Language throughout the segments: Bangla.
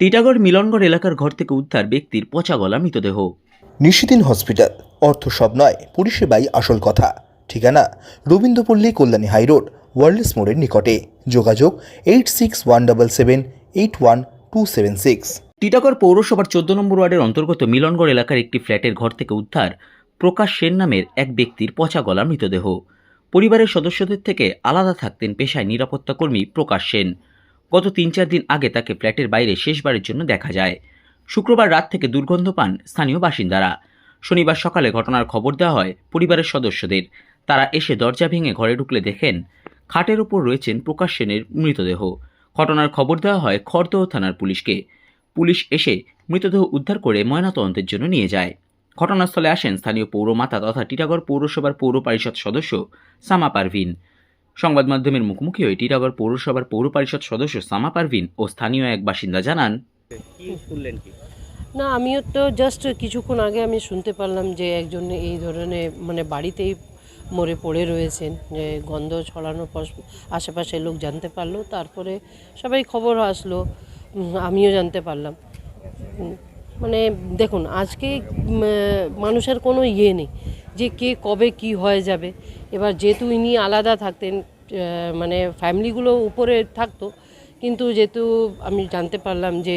টিটাগড় মিলনগড় এলাকার ঘর থেকে উদ্ধার ব্যক্তির পচা গলা মৃতদেহ। নিশিদিন হসপিটাল। অর্থ সব নয় পরিষেবাই আসল কথা। ঠিকানা রবীন্দ্রপল্লী কল্যাণী হাইরোড ওয়ার্ল্ডস মোড়ের নিকটে। যোগাযোগ eight six one double seven eight one two seven six Titagarh পৌরসভার চোদ্দ নম্বর ওয়ার্ডের অন্তর্গত মিলনগড় এলাকার একটি ফ্ল্যাটের ঘর থেকে উদ্ধার প্রকাশ সেন নামের এক ব্যক্তির পচা গলা মৃতদেহ। পরিবারের সদস্যদের থেকে আলাদা থাকতেন পেশায় নিরাপত্তা কর্মী প্রকাশ সেন। গত তিন চার দিন আগে তাকে ফ্ল্যাটের বাইরে শেষবারের জন্য দেখা যায়। শুক্রবার রাত থেকে দুর্গন্ধ পান স্থানীয় বাসিন্দারা। শনিবার সকালে ঘটনার খবর দেওয়া হয় পরিবারের সদস্যদের। তারা এসে দরজা ভেঙে ঘরে ঢুকলে দেখেন খাটের ওপর রয়েছেন প্রকাশ সেনের মৃতদেহ। ঘটনার খবর দেওয়া হয় খড়দহ থানার পুলিশকে। পুলিশ এসে মৃতদেহ উদ্ধার করে ময়নাতদন্তের জন্য নিয়ে যায়। ঘটনাস্থলে আসেন স্থানীয় পৌরমাতা তথা টিটাগড় পৌরসভার পৌর পরিষদ সদস্য সামা পারভিন। সংবাদ মাধ্যমের মুখোমুখি হয়ে টিটাগড় পৌরসভার পৌর পরিষদ সদস্য সামা পারভিন ও স্থানীয় এক বাসিন্দা জানান কি না আমিও তো জাস্ট কিছুক্ষণ আগে আমি শুনতে পারলাম যে একজন এই ধরনের মানে বাড়িতেই মরে পড়ে রয়েছেন যে গন্ধ ছড়ানোর পর আশেপাশে লোক জানতে পারল তারপরে সবাই খবর আসলো আমিও জানতে পারলাম। মানে দেখুন, আজকে মানুষের কোনো ইয়ে নেই যে কে কবে কি হয়ে যাবে। এবার যেহেতু ইনি আলাদা থাকতেন মানে ফ্যামিলিগুলো উপরে থাকতো কিন্তু যেহেতু আমি জানতে পারলাম যে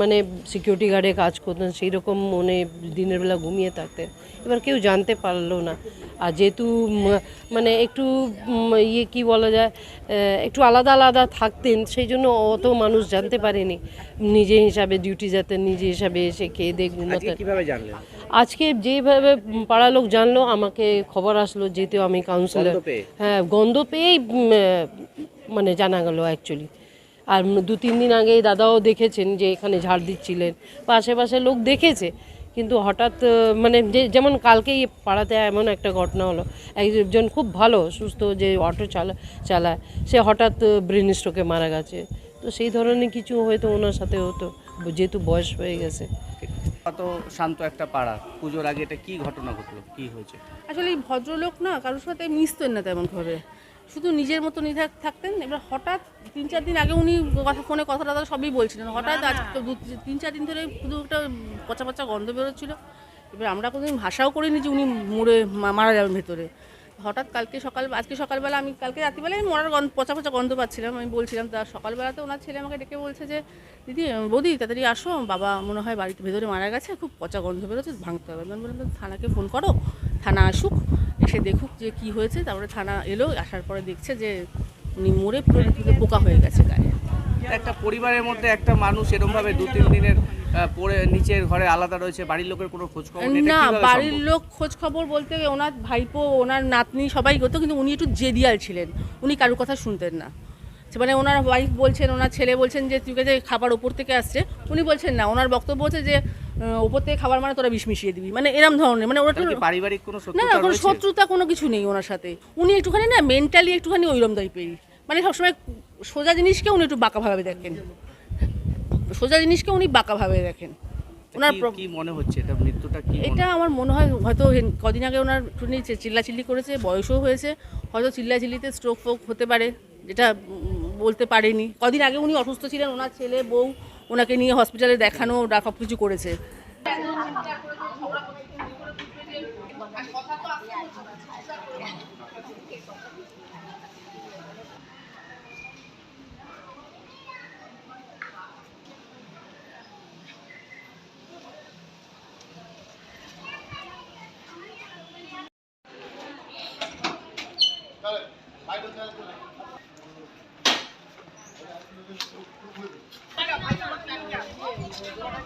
মানে সিকিউরিটি গার্ডে কাজ করতেন সেই রকম মনে দিনের বেলা ঘুমিয়ে থাকতেন। এবার কেউ জানতে পারল না। আর যেহেতু মানে একটু ইয়ে কি বলা যায় একটু আলাদা আলাদা থাকতেন সেই জন্য অত মানুষ জানতে পারেনি। নিজে হিসাবে ডিউটি যাতে নিজে হিসাবে এসে খেয়ে দিয়ে আজকে ঘুমাতেন আজকে যেভাবে পাড়া লোক জানলো আমাকে খবর আসলো যেহেতু আমি কাউন্সিলর হ্যাঁ গন্ধ পেয়েই মানে জানা গেল অ্যাকচুয়ালি আর দু তিন দিন আগেই দাদাও দেখেছেন যে এখানে ঝাড় দিচ্ছিলেন। বা আশেপাশে লোক দেখেছে কিন্তু হঠাৎ মানে যে যেমন কালকেই পাড়াতে এমন একটা ঘটনা হলো একজন খুব ভালো সুস্থ যে অটো চালা চালায় সে হঠাৎ ব্রেন স্ট্রোকে মারা গেছে। তো সেই ধরনের কিছু হয়তো ওনার সাথে হতো যেহেতু বয়স হয়ে গেছে। কত শান্ত একটা পাড়া পুজোর আগে এটা কি ঘটনা ঘটলো কি হয়েছে? আসলে এই ভদ্রলোক না কারোর সাথে মিশতেন না তেমন করে শুধু নিজের মতো নিজে থাকতেন? এবার হঠাৎ তিন চার দিন আগে উনি কথা ফোনে কথা টথা সবই বলছিলেন। হঠাৎ আজ তো দু তিন চার দিন ধরে শুধু একটা পচা পচা গন্ধ বেরোচ্ছিল। এবার আমরা কোনোদিন ভাষাও করিনি যে উনি মরে মারা যাবেন ভেতরে। হঠাৎ কালকে সকাল আজকে সকালবেলা আমি কালকে রাত্রিবেলায় মরার গন্ধ পচা পচা গন্ধ পাচ্ছিলাম। আমি বলছিলাম তার সকালবেলাতে ওনার ছেলে আমাকে ডেকে বলছে যে দিদি বৌদি তাড়াতাড়ি আসো। বাবা মনে হয় বাড়িতে ভেতরে মারা গেছে। খুব পচা গন্ধ বেরোচ্ছে ভাঙতে হবে। আমি বললাম থানাকে ফোন করো। থানা আসুক। এসে দেখুক যে কি হয়েছে তারপরে থানা এলো আসার পরে দেখছে যে উনি মরে পুরো পোকা হয়ে গেছে গায়ে। একটা পরিবারের মধ্যে একটা মানুষ এরকমভাবে দু তিন দিনের পরে নিচের ঘরে আলাদা রয়েছে বাড়ির লোকের কোনো খোঁজ খবর না বাড়ির লোক খোঁজ খবর বলতে ওনার ভাইপো ওনার নাতনি সবাই করতো কিন্তু উনি একটু জেদিয়াল ছিলেন উনি কারোর কথা শুনতেন না। মানে ওনার ওয়াইফ বলছেন ওনার ছেলে বলছেন যে তুই যে খাবার ওপর থেকে আসছে? উনি বলছেন না ওনার বক্তব্য হচ্ছে যে ওপর থেকে খাবার মানে তোরা বিষ মিশিয়ে দিবি। মানে এরম ধরনের মানে ওরা পারিবারিক কোনো না শত্রুতা না কোনো শত্রুতা কোনো কিছু নেই ওনার সাথে। উনি একটুখানি না মেন্টালি একটুখানি ওইরম টাইপেরই মানে সবসময় সোজা জিনিসকে উনি একটু বাঁকাভাবে দেখেন। সোজা জিনিসকে উনি বাঁকাভাবে দেখেন। ওনার কি- মনে হচ্ছে? এটা মৃত্যুটা কি এটা আমার মনে হয় হয়তো কদিন আগে ওনার একটুখানি চিল্লাচিল্লি করেছে বয়সও হয়েছে। হয়তো চিল্লাচিল্লিতে স্ট্রোক ফোক হতে পারে যেটা বলতে পারেনি। কদিন আগে উনি অসুস্থ ছিলেন ওনার ছেলে বউ ওনাকে নিয়ে হসপিটালে দেখানো সব কিছু করেছে।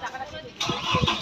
টাকা